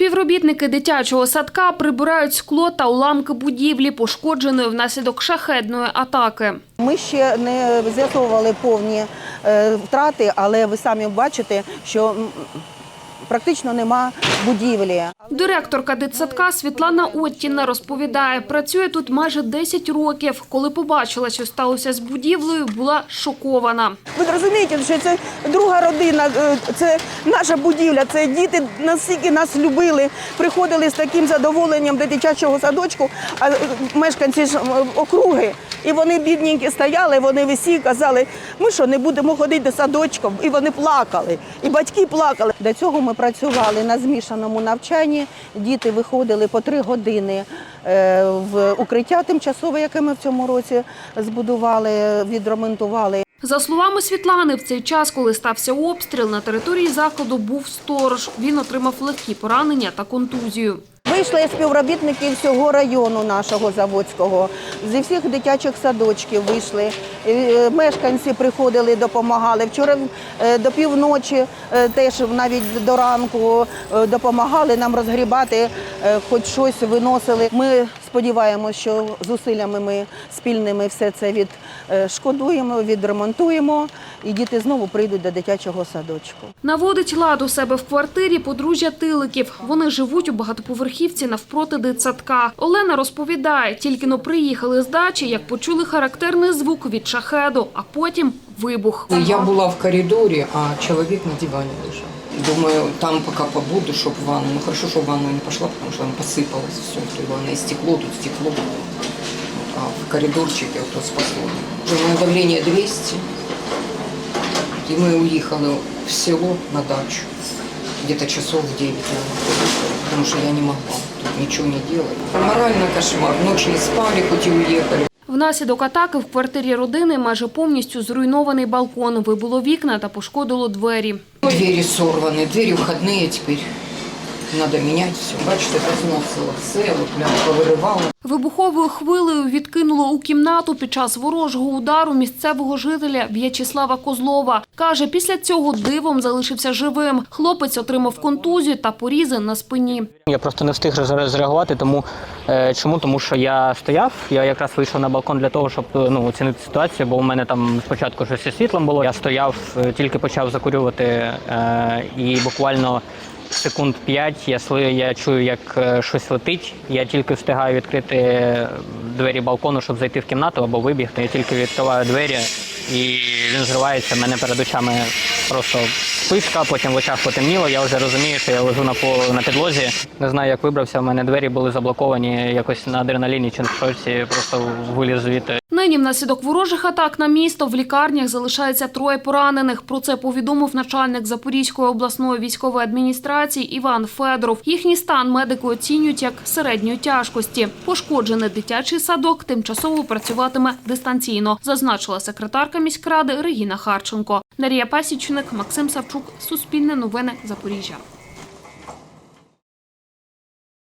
Співробітники дитячого садка прибирають скло та уламки будівлі, пошкодженої внаслідок шахедної атаки. Ми ще не з'ясовували повні е, втрати, але ви самі бачите, що практично нема будівлі. Директорка дитсадка Світлана Оттіна розповідає, працює тут майже 10 років. Коли побачила, що сталося з будівлею, була шокована. Ви розумієте, що це друга родина, е, це наша будівля, це діти настільки нас любили, приходили з таким задоволенням до дитячого садочку, а е, мешканці ж округи. І вони бідненькі стояли, вони висі, казали, ми що, не будемо ходити до садочку? І вони плакали, і батьки плакали. До цього ми працювали на змішаному навчанні. Діти виходили по три години е, в укриття тимчасове, яке ми в цьому році збудували, відремонтували. За словами Світлани, в цей час, коли стався обстріл, на території закладу був сторож. Він отримав легкі поранення та контузію. Вийшли співробітники всього району нашого заводського, зі всіх дитячих садочків вийшли. Е, Мешканці приходили, допомагали. Вчора е, до півночі, е, теж навіть до ранку допомагали нам розгрібати, хоч щось виносили. Ми сподіваємося, що зусиллями ми спільними все це відшкодуємо, відремонтуємо, і діти знову прийдуть до дитячого садочку. Наводить лад у себе в квартирі подружжя Тиликів. Вони живуть у багатоповерхівці навпроти дитсадка. Олена розповідає, тільки но приїхали з дачі, як почули характерний звук від шахеду, а потім вибух. Я була в коридорі, а чоловік на дивані лежав. Думаю, там пока побуду, щоб ванну. Ну хорошо, що ванну не пошла, потому что там посыпалось все в той ванной. Стекло, тут стекло. А в коридорчике то спасло. Моє давление 200. І ми уїхали в село на дачу. Где-то часов в 9, наверное, потому что я не могла тут ничего не делать. Морально кошмар. Ночь не спали, хоть и уехали. Внаслідок атаки в квартирі родини майже повністю зруйнований балкон, вибуло вікна та пошкодило двері. Двері сорвані, двері входні тепер. Надо міняти все. Бачите, розносило все, от прям повиривало. Вибуховою хвилею відкинуло у кімнату під час ворожого удару місцевого жителя В'ячеслава Козлова. Каже, після цього дивом залишився живим. Хлопець отримав контузію та порізи на спині. Я просто не встиг зре- зреагувати. Тому е, чому? Тому що я стояв. Я якраз вийшов на балкон для того, щоб е, ну оцінити ситуацію, бо у мене там спочатку щось зі світлом було. Я стояв, е, тільки почав закурювати, і буквально. Секунд п'ять я сли, я чую, як е, щось летить. Я тільки встигаю відкрити двері балкону, щоб зайти в кімнату або вибігти. Я тільки відкриваю двері, і він зривається. Мене перед очами просто списка, потім в очах потемніло. Я вже розумію, що я лежу на по- на підлозі. Не знаю, як вибрався. У мене двері були заблоковані якось на адреналіні чи на щось, і просто виліз звідти. Нині внаслідок ворожих атак на місто в лікарнях залишається троє поранених. Про це повідомив начальник Запорізької обласної військової адміністрації Іван Федоров. Їхній стан медики оцінюють як середньої тяжкості. Пошкоджений дитячий садок тимчасово працюватиме дистанційно, зазначила секретарка міськради Регіна Харченко. Дарія Пасічник, Максим Савчук, Суспільне новини, Запоріжжя.